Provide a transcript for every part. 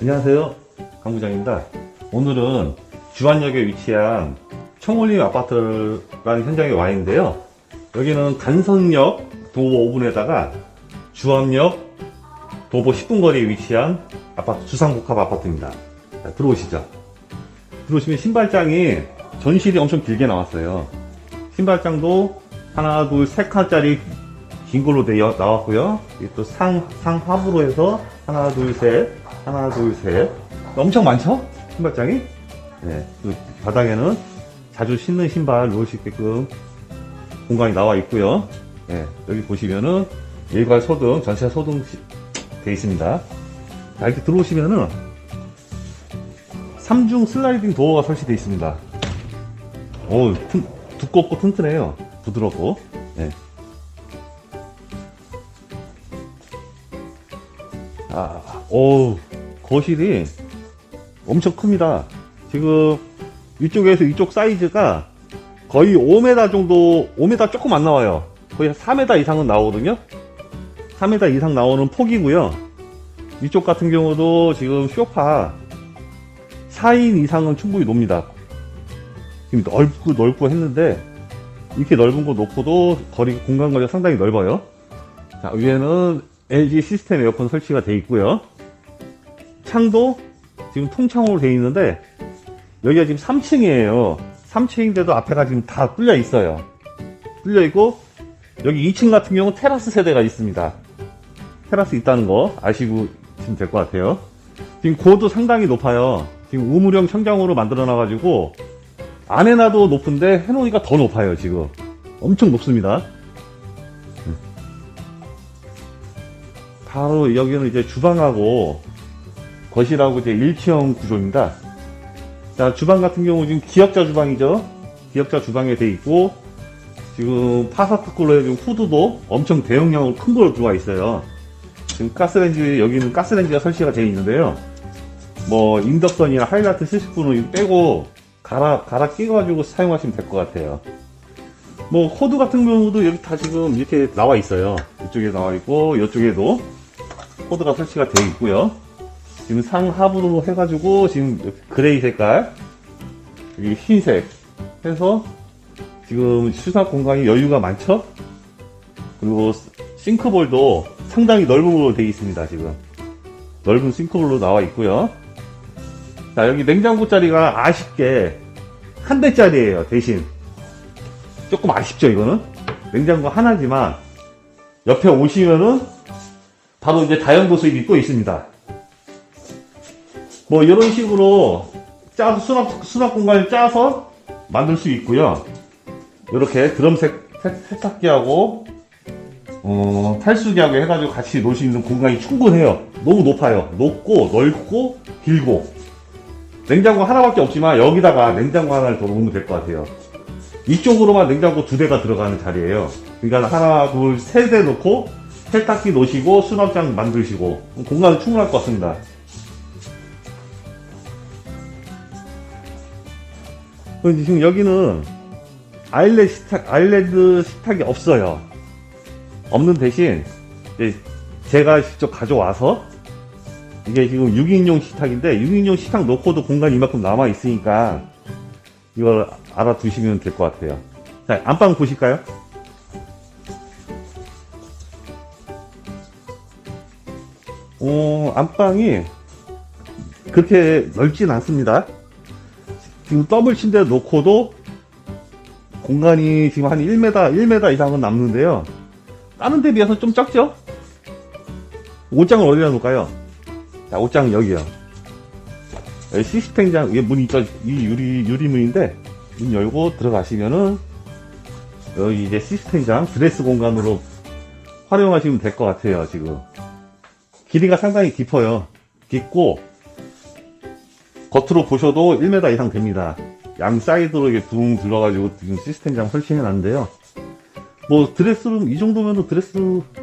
안녕하세요. 강부장입니다. 오늘은 주안역에 위치한 청올림 아파트라는 현장에 와 있는데요. 여기는 간선역 도보 5분에다가 주암역 도보 10분 거리에 위치한 아파트 주상복합 아파트입니다. 자, 들어오시죠. 들어오시면 신발장이 전실이 엄청 길게 나왔어요. 신발장도 하나, 둘, 세 칸짜리 긴 걸로 되어 나왔고요. 또 상, 상하부로 해서 하나, 둘, 셋, 하나, 둘, 셋. 엄청 많죠? 신발장이? 네. 그 바닥에는 자주 신는 신발 놓을 수 있게끔 공간이 나와 있고요. 네. 여기 보시면은 일괄 소등, 전체 소등 되어 있습니다. 자, 이렇게 들어오시면은 3중 슬라이딩 도어가 설치되어 있습니다. 오, 튼- 두껍고 튼튼해요. 부드럽고. 네. 아, 오, 거실이 엄청 큽니다. 지금 이쪽에서 이쪽 사이즈가 거의 5m 정도, 5m 조금 안 나와요. 거의 4m 이상은 나오거든요. 4m 이상 나오는 폭이고요. 이쪽 같은 경우도 지금 쇼파 4인 이상은 충분히 놉니다. 지금 넓고 넓고 했는데 이렇게 넓은 거 놓고도 거리 공간 거리가 상당히 넓어요. 자, 위에는 LG 시스템 에어컨 설치가 되어 있고요. 창도 지금 통창으로 되어 있는데 여기가 지금 3층이에요. 3층인데도 앞에가 지금 다 뚫려 있어요. 뚫려 있고 여기 2층 같은 경우 테라스 세대가 있습니다. 테라스 있다는 거 아시고 있으면 될것 같아요. 지금 고도 상당히 높아요. 지금 우물형 천장으로 만들어 놔 가지고 안에 놔도 높은데 해놓으니까 더 높아요 지금. 엄청 높습니다. 바로 여기는 이제 주방하고 거실하고 이제 일체형 구조입니다. 자, 주방 같은 경우 지금 기역자 주방이죠. 기역자 주방에 돼 있고 지금 파사트 쿨러에 지금 후드도 엄청 대용량으로 큰 걸로 들어와 있어요. 지금 가스레인지 여기는 가스레인지가 설치가 되어 있는데요. 뭐 인덕션이나 하이라이트 70분은 빼고 갈아 갈아 끼가지고 사용하시면 될 것 같아요. 뭐 코드 같은 경우도 여기 다 지금 이렇게 나와 있어요. 이쪽에 나와 있고 이쪽에도 코드가 설치가 되어 있고요. 지금 상하부로 해가지고 지금 그레이 색깔 여기 흰색 해서 지금 수납 공간이 여유가 많죠? 그리고 싱크볼도 상당히 넓은 걸로 되어 있습니다. 지금 넓은 싱크볼로 나와 있고요. 자 여기 냉장고 자리가 아쉽게 한 대짜리예요. 대신 조금 아쉽죠 이거는 냉장고 하나지만 옆에 오시면은 바로 이제 다용도 수입이 또 있습니다. 뭐 이런 식으로 짜서 수납 수납 공간을 짜서 만들 수 있고요. 이렇게 드럼 색 세- 세탁기하고 어, 탈수기하고 해가지고 같이 놓을 수 있는 공간이 충분해요. 너무 높아요. 높고 넓고 길고 냉장고 하나밖에 없지만 여기다가 냉장고 하나를 더 놓으면 될 것 같아요. 이쪽으로만 냉장고 두 대가 들어가는 자리예요. 그러니까 하나, 둘, 세 대 놓고 세탁기 놓으시고 수납장 만드시고 공간은 충분할 것 같습니다. 지금 여기는 아일랜드 식탁, 아일랜드 식탁이 없어요. 없는 대신 제가 직접 가져와서 이게 지금 6인용 식탁인데 6인용 식탁 놓고도 공간이 이만큼 남아 있으니까 이걸 알아두시면 될 것 같아요. 자, 안방 보실까요? 어, 안방이 그렇게 넓진 않습니다. 지금 더블 침대 놓고도 공간이 지금 한 1m, 1m 이상은 남는데요. 다른 데 비해서 좀 적죠? 옷장을 어디다 놓을까요? 자, 옷장 여기요. 여기 시스템장, 위에 문이 있죠? 이 유리, 유리문인데, 문 열고 들어가시면은, 여기 이제 시스템장, 드레스 공간으로 활용하시면 될 것 같아요, 지금. 길이가 상당히 깊어요. 깊고, 겉으로 보셔도 1m 이상 됩니다. 양 사이드로 이게 붕 들어가지고 지금 시스템장 설치해 놨는데요. 뭐 드레스룸 이 정도면 드레스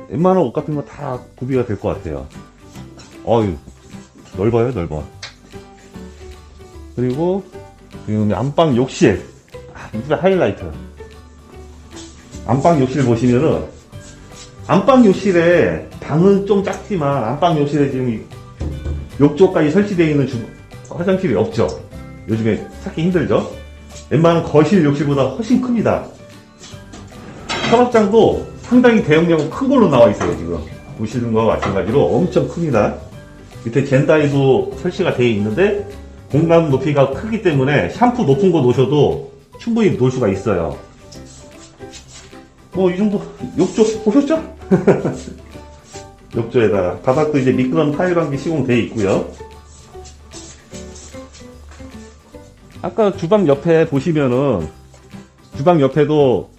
웬만한 옷 같은 거 다 구비가 될 것 같아요. 어유 넓어요 넓어. 그리고 지금 안방 욕실 아, 이게 하이라이트. 안방 욕실 보시면은 안방 욕실에 방은 좀 작지만 안방 욕실에 지금 욕조까지 설치되어 있는 주- 화장실이 없죠. 요즘에 찾기 힘들죠. 웬만한 거실 욕실보다 훨씬 큽니다. 서랍장도 상당히 대용량 큰 걸로 나와 있어요, 지금. 보시는 거와 마찬가지로 엄청 큽니다. 밑에 젠다이도 설치가 되어 있는데 공간 높이가 크기 때문에 샴푸 높은 거 놓으셔도 충분히 놓을 수가 있어요. 뭐 이 정도 욕조 보셨죠? 욕조에다가 바닥도 이제 미끄럼 타일 한개 시공되어 있고요. 아까 주방 옆에 보시면은 주방 옆에도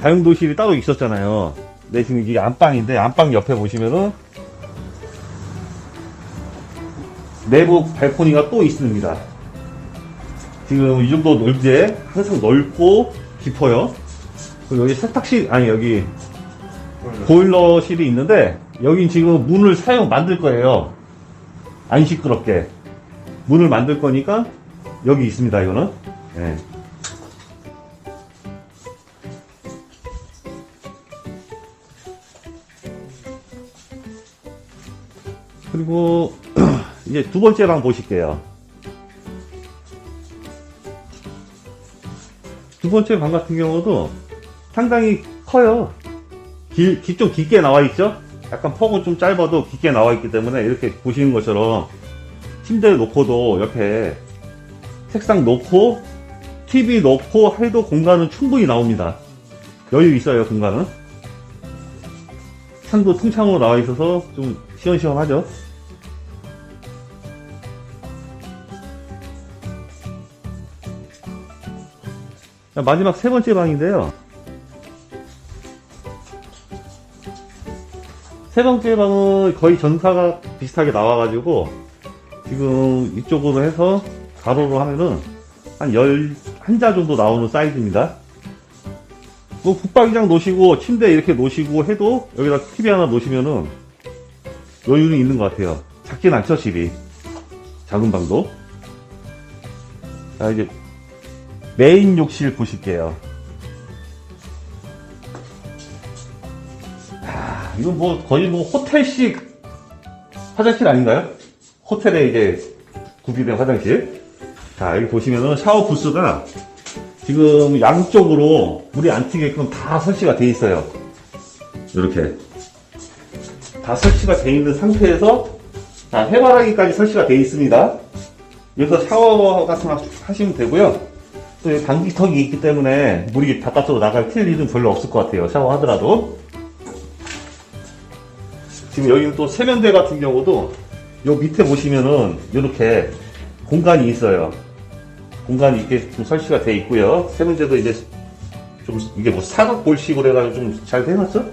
다용도실이 따로 있었잖아요. 네, 지금 이게 안방인데 안방 옆에 보시면은 내부 발코니가 또 있습니다. 지금 이 정도 넓게 항상 넓고 깊어요. 그리고 여기 세탁실 아니 여기 보일러실이 있는데 여긴 지금 문을 사용 만들 거예요. 안 시끄럽게 문을 만들 거니까 여기 있습니다. 이거는. 예. 그리고 이제 두 번째 방 보실게요. 두 번째 방 같은 경우도 상당히 커요. 길, 길좀 깊게 나와 있죠? 약간 폭은 좀 짧아도 깊게 나와 있기 때문에 이렇게 보시는 것처럼 침대 놓고도 옆에 책상 놓고 TV 놓고 해도 공간은 충분히 나옵니다. 여유 있어요, 공간은. 창도 통창으로 나와 있어서 좀 시원시원하죠? 자, 마지막 세 번째 방인데요. 세 번째 방은 거의 전사가 비슷하게 나와가지고 지금 이쪽으로 해서 가로로 하면은 한 11자 정도 나오는 사이즈입니다. 뭐 붙박이장 놓으시고 침대 이렇게 놓으시고 해도 여기다 TV 하나 놓으시면은 여유는 있는 것 같아요. 작진 않죠 집이 작은 방도. 자 이제 메인 욕실 보실게요. 아, 이건 뭐 거의 뭐 호텔식 화장실 아닌가요? 호텔에 이제 구비된 화장실. 자, 여기 보시면은 샤워 부스가 지금 양쪽으로 물이 안 튀게끔 다 설치가 돼 있어요. 이렇게. 다 설치가 돼 있는 상태에서 자, 해바라기까지 설치가 돼 있습니다. 여기서 샤워 같은 거 하시면 되고요. 또 방지턱이 있기 때문에 물이 바깥으로 나갈 튈 일은 별로 없을 것 같아요. 샤워하더라도. 지금 여기는 또 세면대 같은 경우도 요 밑에 보시면은 이렇게 공간이 있어요. 공간이 이렇게 좀 설치가 돼 있고요. 세면대도 이제 좀 이게 뭐 사각 볼식으로 해가지고 좀 잘 해놨죠?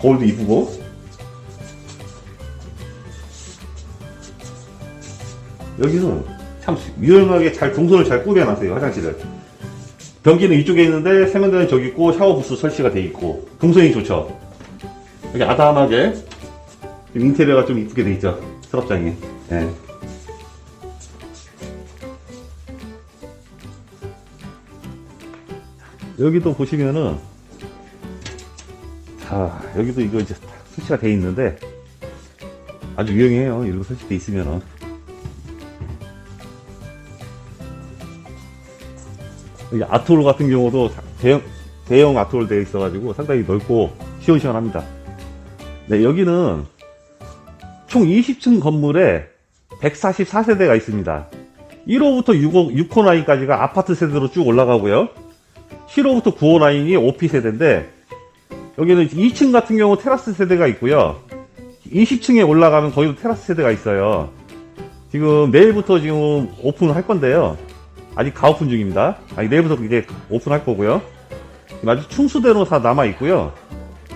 거울도 이쁘고. 여기는 참 유용하게 잘 동선을 잘 꾸며놨어요 화장실을. 변기는 이쪽에 있는데 세면대는 저기 있고 샤워 부스 설치가 돼 있고 동선이 좋죠. 여기 아담하게 좀 인테리어가 좀 이쁘게 돼 있죠 서랍장이. 예. 여기도 보시면은 자 여기도 이거 이제 다 설치가 돼 있는데 아주 유용해요 이렇게 설치돼 있으면은 여기 아트홀 같은 경우도 대형 대형 아트홀 되어 있어 가지고 상당히 넓고 시원시원합니다. 네 여기는 총 20층 건물에 144세대가 있습니다. 1호부터 6호, 6호 라인까지가 아파트 세대로 쭉 올라가고요. 7호부터 9호 라인이 오피 세대인데 여기는 2층 같은 경우 테라스 세대가 있고요. 20층에 올라가면 거기도 테라스 세대가 있어요. 지금 내일부터 지금 오픈할 건데요. 아직 가오픈 중입니다. 아니, 내일부터 이제 오픈할 거고요. 아주 충수대로 다 남아 있고요.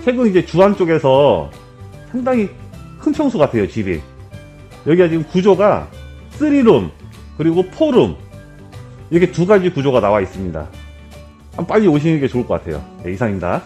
최근 이제 주안 쪽에서 상당히 큰 평수 같아요, 집이. 여기가 지금 구조가 3룸, 그리고 4룸, 이렇게 두 가지 구조가 나와 있습니다. 빨리 오시는 게 좋을 것 같아요. 네, 이상입니다.